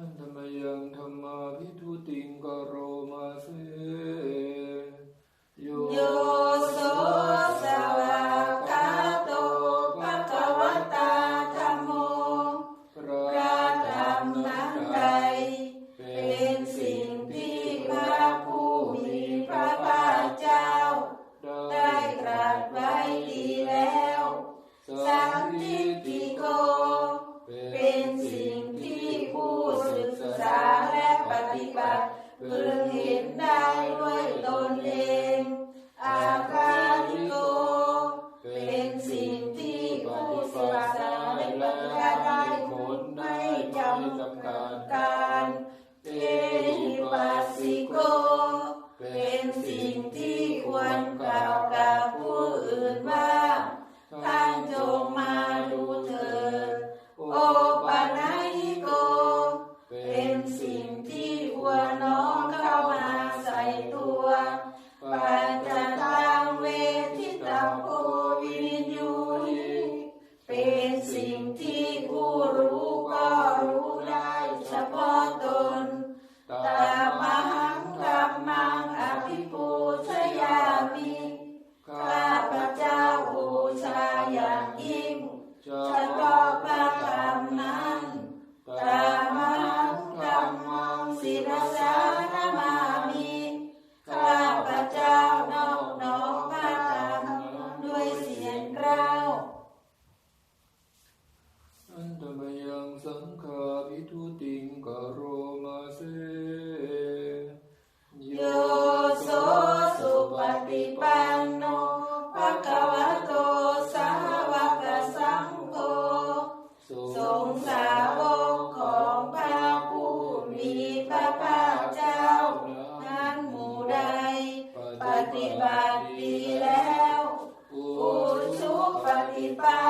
อันธรรมยังธรรมาพิทุติงกโรมาเส ปัจจตัเวทิตังโอวินยูหิเป็นสิ่งที่ผู้รู้ก็รู้ได้เฉพาะตนตามหังกัมมังอภิปูชยามิข้าพระเจ้าบูชายางยิ่งเฉพาะพระธรมนั้นตามหังกัมมังศิรสา ตมยังสังคาวิทุติงกโรมาเสโยโสสุปฏิปันโนภะคะวะโตสาวกสังโฆสงสาวกของพระผู้มีพระภาคเจ้านั้นหมู่ใดปฏิบัติดีแล้วอุชุปฏิปัน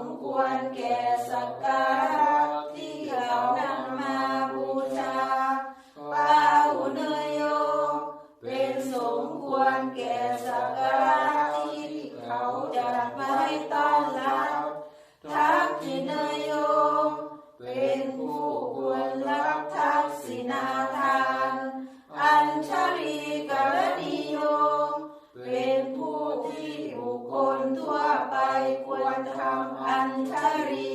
มควรแก่สักการะที่เขานำมาบูชาปาหุเนโย เป็นสมควรแก่สักการะที่เขาจัดไว้ต้อนรับทักษิเนโย เป็นผู้ควรรับทักษิณาทาน อัญชรีกรณีโย เป็นผู้ที่บุคคลทั่วไปควรทำ Sangkari